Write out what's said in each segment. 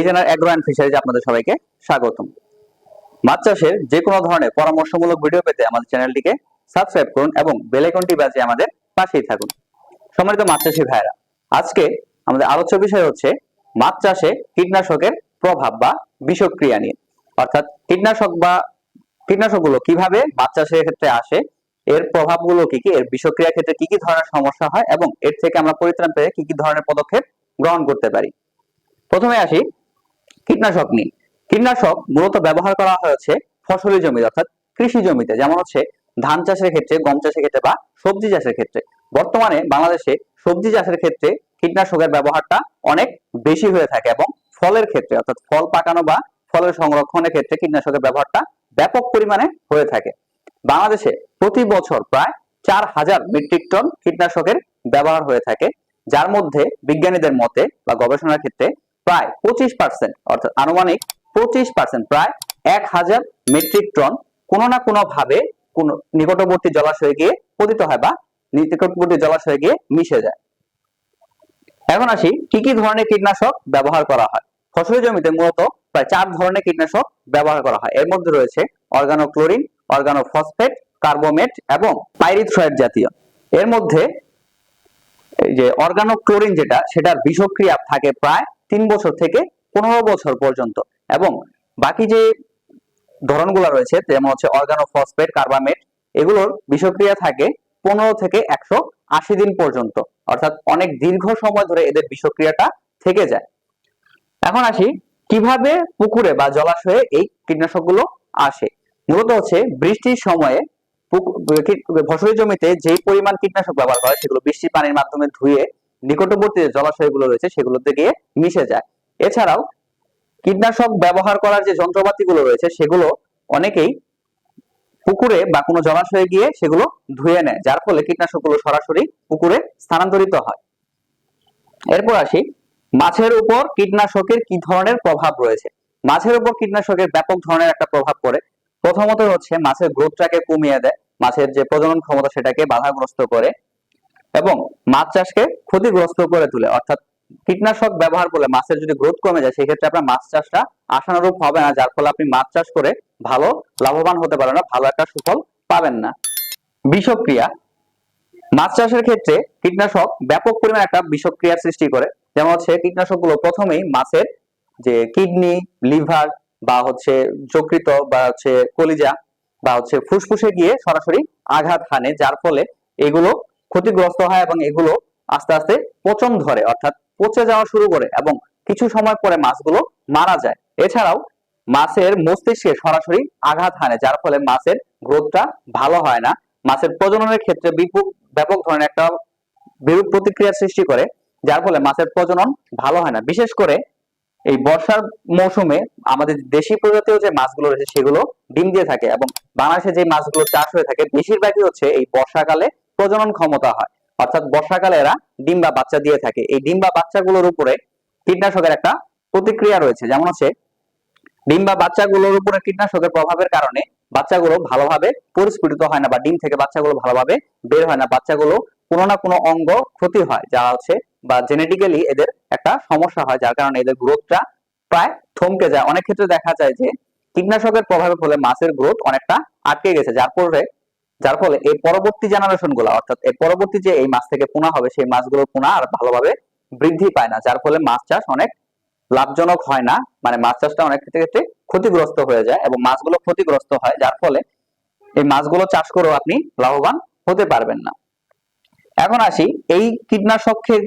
Designer agro and fisheries আপনাদের সবাইকে স্বাগতম। মাছ চাষের যে কোনো ধরনের পরামর্শমূলক ভিডিও পেতে আমাদের চ্যানেলটিকে সাবস্ক্রাইব করুন এবং বেল আইকনটি বাজিয়ে আমাদের পাশেই থাকুন। সম্মানিত মাছ চাষী ভাইরা আজকে আমাদের আলোচ্য বিষয় হচ্ছে মাছ চাষে কীটনাশকের প্রভাব বা বিষক্রিয়া নিয়ে। অর্থাৎ কীটনাশক বা কীটনাশকগুলো কীভাবে মাছ চাষের ক্ষেত্রে আসে, এর প্রভাবগুলো কি কি, এর বিষক্রিয়ার ক্ষেত্রে কি কি ধরনের সমস্যা হয় এবং এর থেকে আমরা পরিত্রাণ পেয়ে কি কি ধরনের পদক্ষেপ গ্রহণ করতে পারি। প্রথমে আসি কীটনাশক নিয়ে কীটনাশক মূলত ব্যবহার করা হয়েছে ফসলি জমি অর্থাৎ কৃষি জমিতে, যেমন হচ্ছে ধান চাষের ক্ষেত্রে, গম চাষের ক্ষেত্রে বা সবজি চাষের ক্ষেত্রে। বর্তমানে বাংলাদেশে সবজি চাষের ক্ষেত্রে কীটনাশকের ব্যবহারটা অনেক বেশি হয়ে থাকে এবং ফলের ক্ষেত্রে, অর্থাৎ ফল পাকানো বা ফলের সংরক্ষণের ক্ষেত্রে কীটনাশকের ব্যবহারটা ব্যাপক পরিমাণে হয়ে থাকে। বাংলাদেশে প্রতি বছর প্রায় চার হাজার মেট্রিক টন কীটনাশকের ব্যবহার হয়ে থাকে, যার মধ্যে বিজ্ঞানীদের মতে বা গবেষণার ক্ষেত্রে প্রায় পঁচিশ পার্সেন্ট অর্থাৎ আনুমানিক পঁচিশ পার্সেন্ট প্রায় এক হাজার মেট্রিক টন কোনো না কোনো ভাবে কোন নিকটবর্তী জলাশয়ে গিয়ে পতিত হয় বা নিকটবর্তী জলাশয়ে গিয়ে মিশে যায়। এখন আসি কি কি ধরনের কীটনাশক ব্যবহার করা হয়। ফসলের জমিতে মূলত প্রায় চার ধরনের কীটনাশক ব্যবহার করা হয়। এর মধ্যে রয়েছে অর্গানোক্লোরিন, অর্গানোফসফেট, কার্বোমেট এবং পাইরিথ্রয়েড জাতীয়। এর মধ্যে যে অর্গানোক্লোরিন যেটা, সেটার বিষক্রিয়া থাকে প্রায় তিন বছর থেকে পনেরো বছর পর্যন্ত। এবং বাকি যে ধরনগুলো রয়েছে, যেমন হচ্ছে অর্গানোফসফেট কার্বামেট এগুলোর বিষক্রিয়া থাকে পনেরো থেকে একশো আশি দিন পর্যন্ত। অর্থাৎ অনেক দীর্ঘ সময় ধরে এদের বিষক্রিয়াটা থেকে যায়। এখন আসি, কীভাবে পুকুরে বা জলাশয়ে এই কীটনাশকগুলো আসে? মূলত হচ্ছে বৃষ্টির সময়ে কীট- জমিতে যেই পরিমাণ কীটনাশক ব্যবহার করে, সেগুলো বৃষ্টির পানির মাধ্যমে ধুয়ে নিকটবর্তী যে জলাশয়গুলো রয়েছে সেগুলোতে গিয়ে মিশে যায়। এছাড়াও কীটনাশক ব্যবহার করার যে যন্ত্রপাতিগুলো রয়েছে সেগুলো অনেকেই পুকুরে বা কোনো জলাশয়ে গিয়ে সেগুলো ধুয়ে নেয়, যার ফলে কীটনাশকগুলো সরাসরি পুকুরে স্থানান্তরিত হয়। এরপর আসি, মাছের উপর কীটনাশকের কি ধরনের প্রভাব রয়েছে? মাছের উপর কীটনাশকের ব্যাপক ধরনের একটা প্রভাব পড়ে। প্রথমত হচ্ছে মাছের গ্রোথটাকে কমিয়ে দেয়, মাছের যে প্রজনন ক্ষমতা সেটাকে বাধাগ্রস্ত করে। এবং মাছ চাষকে ক্ষতিগ্রস্ত করে তুলে। অর্থাৎ কীটনাশক ব্যবহার করলে মাছের যদি গ্রোথ কমে যায়, সেক্ষেত্রে আপনার মাছ চাষটা আশানুরূপ হবে না, যার ফলে আপনি মাছ চাষ করে ভালো লাভবান হতে পারেন না, ভালো একটা সুফল পাবেন না। বিষক্রিয়া। মাছ চাষের ক্ষেত্রে কীটনাশক ব্যাপক পরিমাণে একটা বিষক্রিয়ার সৃষ্টি করে। যেমন হচ্ছে কীটনাশকগুলো প্রথমেই মাছের যে কিডনি, লিভার বা হচ্ছে যকৃত বা হচ্ছে কলিজা বা হচ্ছে ফুসফুসে গিয়ে সরাসরি আঘাত হানে, যার ফলে এগুলো ক্ষতিগ্রস্ত হয় এবং এগুলো আস্তে আস্তে পচন ধরে, অর্থাৎ পচে যাওয়া শুরু করে এবং কিছু সময় পরে মাছগুলো মারা যায়। এছাড়াও মাছের মস্তিষ্কে সরাসরি আঘাত হানে, যার ফলে মাছের গ্রোথটা ভালো হয় না। মাছের প্রজননের ক্ষেত্রে ব্যাপক ধরনের একটা বিরূপ প্রতিক্রিয়ার সৃষ্টি করে, যার ফলে মাছের প্রজনন ভালো হয় না। বিশেষ করে এই বর্ষার মৌসুমে আমাদের দেশি প্রজাতীয় যে মাছগুলো রয়েছে, সেগুলো ডিম দিয়ে থাকে এবং বাংলাদেশে যে মাছগুলো চাষ হয়ে থাকে, বেশিরভাগই হচ্ছে এই বর্ষাকালে প্রজনন ক্ষমতা হয়। অর্থাৎ বর্ষাকালে এরা ডিম বা বাচ্চা দিয়ে থাকে। এই ডিম বা বাচ্চাগুলোর উপরে কীটনাশকের একটা প্রতিক্রিয়া রয়েছে। যেমন হচ্ছে, ডিম বা বাচ্চাগুলোর উপরে কীটনাশকের প্রভাবের কারণে বাচ্চাগুলো ভালোভাবে পরিস্ফুটিত হয় না বা ডিম থেকে বাচ্চাগুলো ভালোভাবে বের হয় না। বাচ্চাগুলো কোনো না কোনো অঙ্গ ক্ষতি হয়, যা হচ্ছে বা জেনেটিক্যালি এদের একটা সমস্যা হয়, যার কারণে এদের গ্রোথটা প্রায় থমকে যায়। অনেক ক্ষেত্রে দেখা যায় যে কীটনাশকের প্রভাবের ফলে মাছের গ্রোথ অনেকটা আটকে গেছে, যার ফলে যার ফলে এই পরবর্তী জেনারেশনগুলা, অর্থাৎ এই পরবর্তী যে এই মাছ থেকে পোনা হবে, সেই মাছগুলোর পোনা আর ভালোভাবে বৃদ্ধি পায় না, যার ফলে মাছ চাষ অনেক লাভজনক হয় না। মানে মাছ চাষটা অনেক ক্ষেত্রে ক্ষতিগ্রস্ত হয়ে যায় এবং মাছগুলো ক্ষতিগ্রস্ত হয়, যার ফলে এই মাছগুলো চাষ করেও আপনি লাভবান হতে পারবেন না। এখন আসি এই কীটনাশকের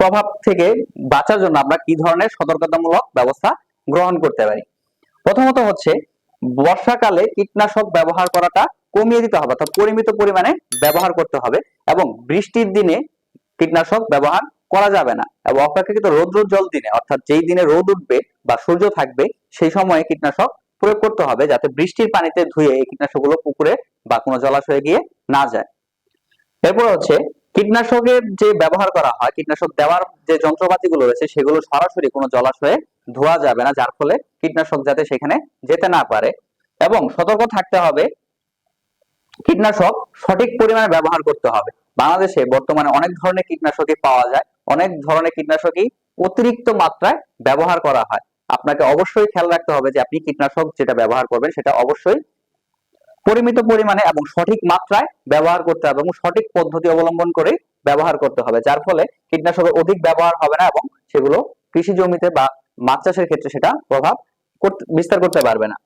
প্রভাব থেকে বাঁচার জন্য আমরা কি ধরনের সতর্কতামূলক ব্যবস্থা গ্রহণ করতে পারি? প্রথমত হচ্ছে, বর্ষাকালে কীটনাশক ব্যবহার করাটা কমিয়ে দিতে হবে অর্থাৎ পরিমিত পরিমাণে ব্যবহার করতে হবে এবং বৃষ্টির দিনে কীটনাশক ব্যবহার করা যাবে না এবং অপেক্ষাকৃত রৌদ্র জল দিনে, অর্থাৎ যেই দিনে রোদ উঠবে বা সূর্য থাকবে, সেই সময়ে কীটনাশক প্রয়োগ করতে হবে যাতে বৃষ্টির পানিতে ধুয়ে এই কীটনাশকগুলো পুকুরে বা কোনো জলাশয়ে গিয়ে না যায়। এরপর হচ্ছে কীটনাশকের যে ব্যবহার করা হয়, কীটনাশক দেওয়ার যে যন্ত্রপাতিগুলো রয়েছে, সেগুলো সরাসরি কোনো জলাশয়ে ধোয়া যাবে না, যার ফলে কীটনাশক যাতে সেখানে যেতে না পারে। এবং সতর্ক থাকতে হবে কীটনাশক সঠিক পরিমাণে ব্যবহার করতে হবে। বাংলাদেশে বর্তমানে অনেক ধরনের কীটনাশকই পাওয়া যায়। অনেক ধরনের কীটনাশকই অতিরিক্ত মাত্রায় ব্যবহার করা হয়। আপনাকে অবশ্যই খেয়াল রাখতে হবে যে আপনি কীটনাশক যেটা ব্যবহার করবেন, সেটা অবশ্যই পরিমিত পরিমাণে এবং সঠিক মাত্রায় ব্যবহার করতে হবে এবং সঠিক পদ্ধতি অবলম্বন করে ব্যবহার করতে হবে, যার ফলে কীটনাশকের অধিক ব্যবহার হবে না এবং সেগুলো কৃষি জমিতে বা মাছ চাষের ক্ষেত্রে সেটা প্রভাব বিস্তার করতে পারবে না।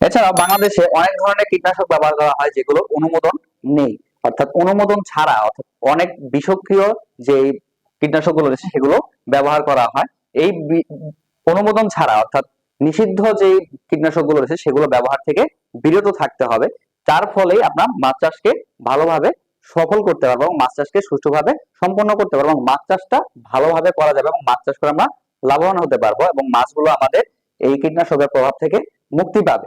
এছাড়াও বাংলাদেশে অনেক ধরনের কীটনাশক ব্যবহার করা হয় যেগুলো অনুমোদন নেই। অর্থাৎ অনুমোদন ছাড়া অর্থাৎ অনেক বিষক্রিয় যে কীটনাশকগুলো রয়েছে সেগুলো ব্যবহার করা হয়। এই অনুমোদন ছাড়া অর্থাৎ নিষিদ্ধ যে কীটনাশকগুলো রয়েছে সেগুলো ব্যবহার থেকে বিরত থাকতে হবে। তার ফলেই আপনার মাছ চাষকে ভালোভাবে সফল করতে পারব এবং মাছ চাষকে সুষ্ঠুভাবে সম্পন্ন করতে পারব এবং মাছ চাষটা ভালোভাবে করা যাবে এবং মাছ চাষ করে আমরা লাভবান হতে পারব এবং মাছগুলো আমাদের এই কীটনাশকের প্রভাব থেকে মুক্তি পাবে।